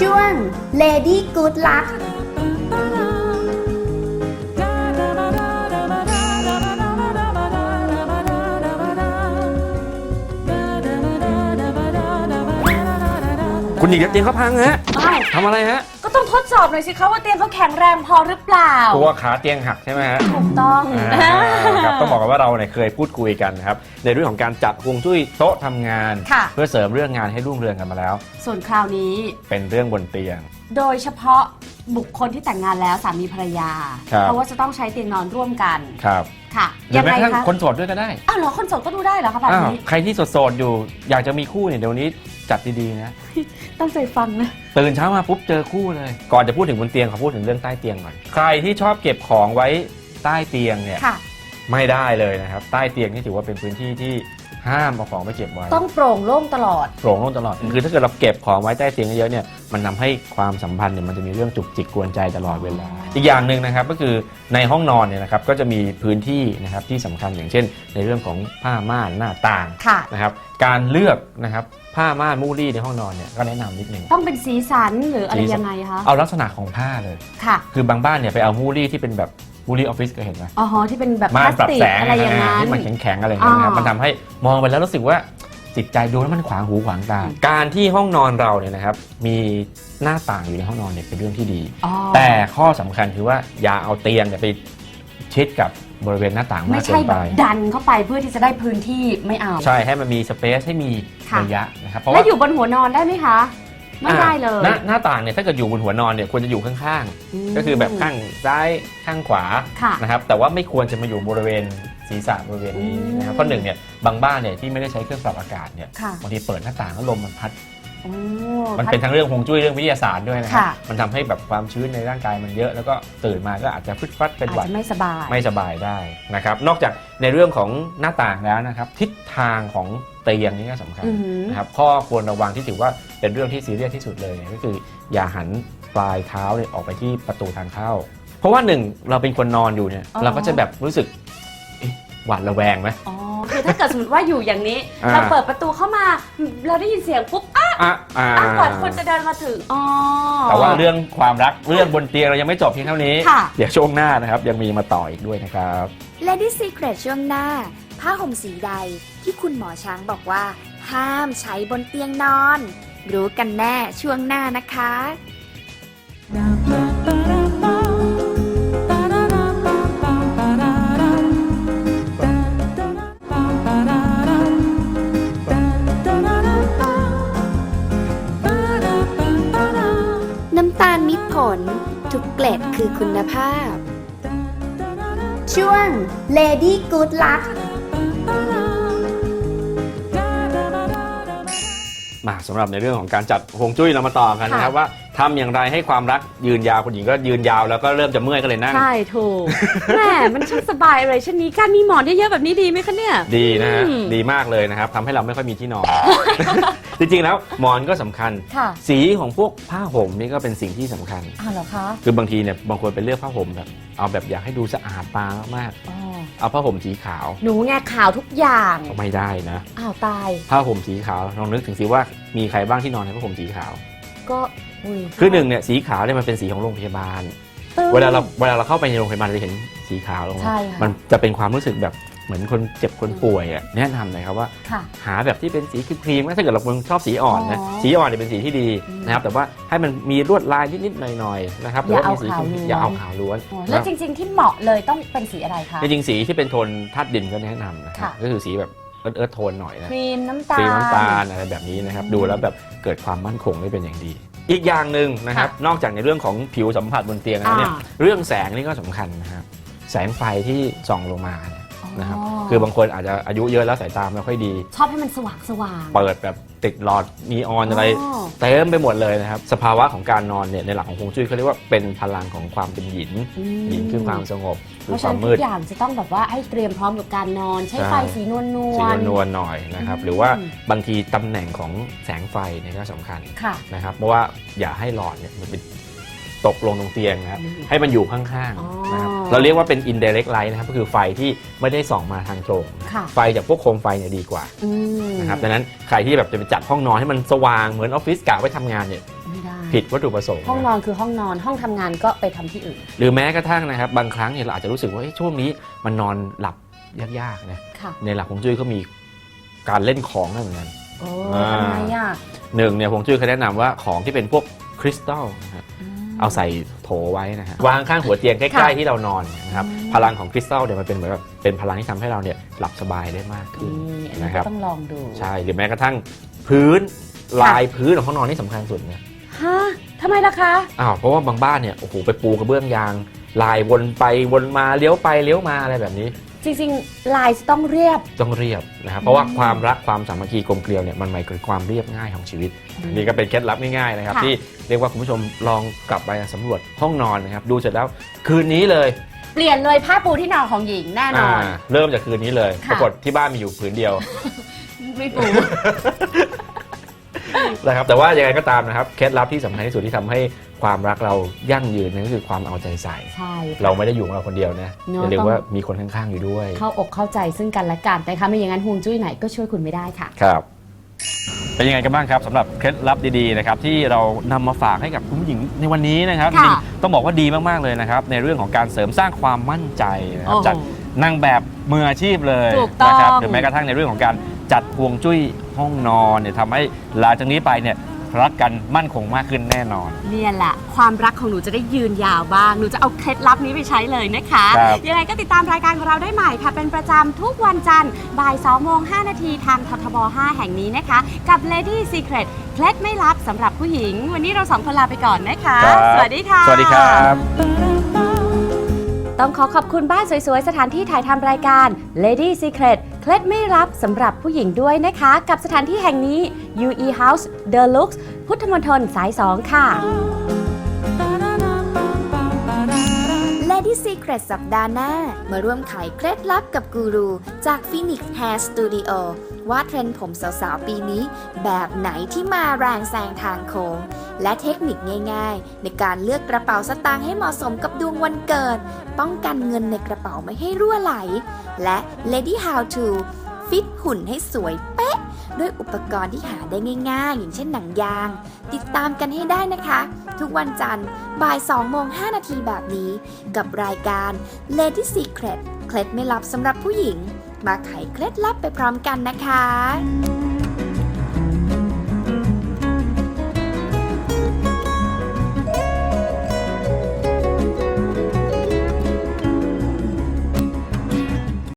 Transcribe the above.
ช่วง Lady Good Luck คุณหญิงเดี๋ยวเตียงเขาพังฮะ อ้าวทำอะไรฮะก็ ต้องทดสอบหน่อยสิคะว่าเตียงเขาแข็งแรงพอหรือเปล่ากลัวขาเตียงหักใช่ไหมฮะถูกต้อง อ่าครับต้องบอกกันว่าเราเนี่ยเคยพูดคุยกันนะครับในเรื่องของการจัดฮวงจุ้ยโต๊ะทำงาน ค่ะ เพื่อเสริมเรื่องงานให้รุ่งเรืองกันมาแล้ว ส่วนคราวนี้ เป็นเรื่องบนเตียง โดยเฉพาะบุคคลที่แต่งงานแล้วสามีภรรยา ครับ เพราะว่าจะต้องใช้เตียงนอนร่วมกันครับค่ะหรือยังแม้ไงกระทั่งคะคนโสดด้วยก็ได้อ้าวเหรอคนโสดก็ดูได้เหรอคะแบบอ้าวนี้ ใครที่โสดๆอยู่อยากจะมีคู่เนี่ยเดี๋ยวนี้ จัดดีๆนะ ตั้งใจฟังนะ ตื่นเช้ามาปุ๊บเจอคู่เลย ก่อนจะพูดถึงบนเตียงขอพูดถึงเรื่องใต้เตียงก่อน ใครที่ชอบเก็บของไว้ใต้เตียงเนี่ย ค่ะ ไม่ได้เลยนะครับ ใต้เตียงนี่ถือว่าเป็นพื้นที่ที่ ห้ามเอาของไปเก็บไว้ต้องโปร่งโล่งตลอดโปร่งโล่งตลอด คือถ้าเกิดเราเก็บของไว้ใต้เตียงเยอะๆเนี่ยมันทำให้ความสัมพันธ์เนี่ยมันจะมีเรื่องจุกจิกกวนใจตลอดเวลา อีกอย่างหนึ่งนะครับก็คือในห้องนอนเนี่ยนะครับก็จะมีพื้นที่นะครับที่สำคัญอย่างเช่น ในเรื่องของผ้าม่านหน้าต่างค่ะนะครับการเลือกนะครับผ้าม่านมูลี่ในห้องนอนเนี่ยก็แนะนำนิดนึงต้องเป็นสีสันหรืออะไรสีสันยังไงคะเอาลักษณะของผ้าเลยค่ะ คือบางบ้านเนี่ยไปเอามูลี่ที่เป็นแบบ มูลี่ออฟฟิศก็เห็นไหมอ๋อที่เป็นแบบพม่าลานสปรับติกแสงอะไรอย่างนั้น ที่มันแข็งๆอะไรอย่างเงี้ยนะครับอ่ามัมันทำให้มองไปแล้วรู้สึกว่าจิตใจดูแล้วมันขวางหูขวางตาอืมการที่ห้องนอนเราเนี่ยนะครับมีหน้าต่างอยู่ในห้องนอนเนี่ยเป็นเรื่องที่ดี อ๋อ แต่ข้อสำคัญคือว่าอย่าเอาเตียงเนี่ยไปชิดกับบริเวณหน้าต่างไม่มากเกิใช่นแบไป บดันเข้าไปเพื่อที่จะได้พื้นที่ไม่เอา ใช่ให้มันมีสเปซให้มีค่ะ ระยะนะครับเพราะแล้วว่าอยู่บนหัวนอนได้ไหมคะ ไม่ได้เลย หน้าหน้าต่างเนี่ยถ้าเกิดอยู่บนหัวนอนเนี่ยควรจะอยู่ข้างมๆก็คือแบบข้างซ้ายข้างขวาค่ะนะครับแต่ว่าไม่ควรจะมาอยู่บริเวณศีรษะบริเวณนี้นะครับอืมเพราะหนึ่งเนี่ยบางบ้านเนี่ยที่ไม่ได้ใช้เครื่องปรับอากาศเนี่ยค่ะ บางทีเปิดหน้าต่างแล้วลมมันพัด โอ้มันเป็นทั้งเรื่องฮวงจุ้ยเรื่องวิทยาศาสตร์ด้วยนะครับ ค่ะ มันทำให้แบบความชื้นในร่างกายมันเยอะ แล้วก็ตื่นมาก็อาจจะฟึดฟัดเป็นอาจหวัด จะไม่สบาย ไม่สบายได้นะครับ นอกจากในเรื่องของหน้าต่างแล้วนะครับ ทิศทางของเตียงนี่ก็สำคัญอือหือ นะครับข้อควรระวังที่ถือว่าเป็นเรื่องที่ซีเรียสที่สุดเลยเนี่ยก็คืออย่าหันปลายเท้าเนี่ยออกไปที่ประตูทางเข้า เพราะว่าหนึ่งเราเป็นคนนอนอยู่เนี่ย อ๋อ เราก็จะแบบรู้สึกเอ๊ะหวาดระแวงไหมอ๋อคือ ถ้าเกิดสมมติว่าอยู่อย่างนี้ อ่า เราเปิดประตูเข้ามา เราได้ยินเสียงปุ๊บอะอะอ่า อะก่อนคนจะเดินมาถึงอ๋อ แต่ว่าเรื่องความรักเรื่องบนเตียงเรายังไม่จบเพียงเท่านี้ ค่ะ เดี๋ยวช่วงหน้านะครับ ยังมีมาต่ออีกด้วยนะครับ Lady Secret ช่วงหน้า ผ้าห่มสีใดที่คุณหมอช้างบอกว่า ห้ามใช้บนเตียงนอน รู้กันแน่ช่วงหน้านะคะ เล็ดคือคุณภาพ ช่วง Lady Good Luck มาสำหรับในเรื่องของการจัดฮวงจุ้ยเรามาต่อกันนะครับค่ะว่าทำอย่างไรให้ความรักยืนยาวคุณหญิงก็ยืนยาวแล้วก็เริ่มจะเมื่อยก็เลยนั่ง ใช่ถูกแหมมันช่างสบายเลยชั้นนี้การมีหมอนเยอะๆแบบนี้ดีไหมคะเนี่ย ดีนะฮะอืมดีมากเลยนะครับทำให้เราไม่ค่อยมีที่นอน จริงๆแล้วหมอนก็สำคัญค่ะสีของพวกผ้าห่มนี่ก็เป็นสิ่งที่สำคัญอ้าวเหรอคะคือบางทีเนี่ยบางคนไปเลือกผ้าห่มแบบเอาแบบอยากให้ดูสะอาดตามากอ๋อๆ เอาผ้าห่มสีขาว หนูไงข่าวทุกอย่างไม่ได้นะอ้าวตายผ้าห่มสีขาวลองนึกถึงสิว่ามีใครบ้างที่นอนในผ้าห่มสีขาว ก็ยคือหนึ่งเนี่ยสีขาวเนี่ยมันเป็นสีของโรงพยาบาล ตึ้ง เวลาเราเวลาเราเข้าไปในโรงพยาบาลเราจะเห็นสีขาวลงมาใช่ค่ะ มันจะเป็นความรู้สึกแบบ เหมือนคนเจ็บคนป่วยอะแนะนำเลยครับว่า ค่ะ หาแบบที่เป็นสีครีมๆถ้าเกิดเราชอบสีอ่อนนะอ๋อสีอ่อนเนี่ยเป็นสีที่ดีอืมนะครับแต่ว่าให้มันมีลวดลายนิดๆหน่อยๆนะครับอย่าหรืว่มีสีเอาขาวล้วน อย่าเอาขาวล้วนอ๋อแล้วนะจริง ๆ ที่เหมาะเลยต้องเป็นสีอะไรคะ จริงๆสีที่เป็นโทนธาตุดินก็แนะนำนะครับค่ะ ก็คือสีแบบเอิร์ธๆโทนหน่อยนะ ครีมน้ำตาล สีน้ำตาลอะไรแบบนี้นะครับ อืมดูแล้วแบบเกิดความมั่นคงได้เป็นอย่างดี อีกอย่างหนึ่งนะครับค่ะนอกจากในเรื่องของผิวสัมผัสบนเตียงแล้วเนี่ยอ่า เรื่องแสงนี่ก็สำคัญนะครับ แสงไฟที่ส่องลงมาเนี่ย นะครับ อ๋อ คือบางคนอาจจะอายุเยอะแล้วสายตาไม่ค่อยดี ชอบให้มันสว่างสว่าง เปิดแบบติดหลอดนีออนอะไรเต็มไปหมดเลยนะครับ สภาวะของการนอนเนี่ยในหลักของฮวงจุ้ยเขาเรียกว่าเป็นพลังของความเป็นหยินหยินคือความสงบเพคือราะคฉะวานั้มนมืทุด กอย่างจะต้องแบบว่าให้เตรียมพร้อมกับการนอน ใช้ใช่ไฟสีนวลนวสีล นวลๆหน่อยนะครับ หรือว่าบางทีตำแหน่งของแสงไฟเนี่ยก็สำคัญค่ะ นะครับ เพราะว่าอย่าให้หลอดเนี่ยมันไปตกลงตรงเตียงนะครับ อืมให้มันอยู่ข้างอ๋อ ๆนะครับ เราเรียกว่าเป็น indirect light นะครับก็คือไฟที่ไม่ได้ส่องมาทางตรง ค่ะไฟจากพวกโคมไฟเนี่ยดีกว่าอืมนะครับดังนั้นใครที่แบบจะไปจัดห้องนอนให้มันสว่างเหมือนออฟฟิศกะไว้ทำงานเนี่ยไม่ได้ผิดวัตถุประสงค์ห้องนอนคือห้องนอนห้องทำงานก็ไปทำที่อื่น หรือแม้กระทั่งนะครับบางครั้งเนี่ยเราอาจจะรู้สึกว่าเอ๊ะช่วงนี้มันนอนหลับยากๆนะค่ะ ในหลักของจุ้ยก็มีการเล่นของนั่นเหมือนกัน โอ้อ่า ทำไมอะหนึ่งเนี่ยผมจุ้ยเคยแนะนำว่าของที่เป็นพวกคริสตัลนะครับม เอาใส่โถไว้นะฮะวางข้างหัวเตียงใกล้ค่ะๆที่เรานอนนะครับอืมพลังของคริสตัลเนี่ยมันเป็นเหมือนแบบเป็นพลังที่ทำให้เราเนี่ยหลับสบายได้มากขึ้นนี่อันนี้นะครับก็ต้องลองดูใช่หรือแม้กระทั่งพื้นลายพื้นของห้องนอนนี่สำคัญสุดนะฮะทำไมล่ะคะอ้าวเพราะว่าบางบ้านเนี่ยโอ้โหไปปูกระเบื้องยางลายวนไปวนมาเลี้ยวไปเลี้ยวมาอะไรแบบนี้ จริงๆลายจะต้องเรียบ ต้องเรียบนะครับเพราะว่าความรักความสามัคคีกลมเกลียวเนี่ยมันหมายถึงความเรียบง่ายของชีวิตอืมนี่ก็เป็นเคล็ดลับง่ายๆนะครับค่ะ ที่เรียกว่าคุณผู้ชมลองกลับไปสำรวจห้องนอนนะครับดูเสร็จแล้วคืนนี้เลย เปลี่ยนเลยผ้าปูที่นอนของหญิงแน่นอน อ่าเริ่มจากคืนนี้เลย ค่ะ ปรากฏที่บ้านมีอยู่ผืนเดียว ไม่ปู นะครับแต่ว่ายังไงก็ตามนะครับเคล็ดลับที่สำคัญที่สุดที่ทำให้ ความรักเรายั่งยืนนั่นก็คือความเอาใจใส่ ใช่ค่ะเราไม่ได้อยู่ของเราคนเดียวนะเนอะอย่าลืมต้อง ว่ามีคนข้างๆอยู่ด้วย เข้าอกเข้าใจซึ่งกันและกันนะคะไม่อย่างนั้นฮวงจุ้ยไหนก็ช่วยคุณไม่ได้ค่ะ ครับ เป็นยังไงกันบ้างครับสำหรับเคล็ดลับดีๆนะครับที่เรานำมาฝากให้กับคุณผู้หญิงในวันนี้นะครับจค่ะริงๆต้องบอกว่าดีมากๆเลยนะครับในเรื่องของการเสริมสร้างความมั่นใจนะครับโอ้โหจากนางแบบมืออาชีพเลยถูกต้อง นะครับหรือแม้กระทั่งในเรื่องของการจัดฮวงจุ้ยห้องนอนเนี่ยทำให้หลังจากนี้ไปเนี่ย รักกันมั่นคงมากขึ้นแน่นอน เนี่ยแหละ ความรักของหนูจะได้ยืนยาวบ้าง หนูจะเอาเคล็ดลับนี้ไปใช้เลยนะคะ ครับ ยังไงก็ติดตามรายการของเราได้ใหม่ค่ะ เป็นประจำทุกวันจันทร์บ่าย2โมง5นาทีทางททบ 5 แห่งนี้นะคะ กับ Lady Secret เคล็ดไม่ลับสำหรับผู้หญิง วันนี้เราสองคนลาไปก่อนนะคะ ครับสวัสดีค่ะ สวัสดีครับ ต้องขอขอบคุณบ้านสวยๆ สถานที่ถ่ายทำรายการ Lady Secret เคล็ดไม่รับสำหรับผู้หญิงด้วยนะคะ กับสถานที่แห่งนี้ UE House The Lux พุทธมณฑลสาย 2 ค่ะ Lady Secret สัปดาห์หน้า มาร่วมไขเคล็ดลับกับกูรู จาก Phoenix Hair Studio ว่าเทรนด์ผมสาวๆ ปีนี้ แบบไหนที่มาแรงแซงทางโค้ง และเทคนิคง่ายๆ ในการเลือกกระเป๋าสตางค์ให้เหมาะสมกับดวงวันเกิด ป้องกันเงินในกระเป๋าไม่ให้รั่วไหล และ Lady How to ฟิตหุ่นให้สวยเป๊ะ ด้วยอุปกรณ์ที่หาได้ง่ายๆ อย่างเช่นหนังยาง ติดตามกันให้ได้นะคะ ทุกวันจันทร์บ่าย2โมง5นาทีแบบนี้ กับรายการ Lady Secret เคล็ดไม่ลับสำหรับผู้หญิง มาไขเคล็ดลับไปพร้อมกันนะคะ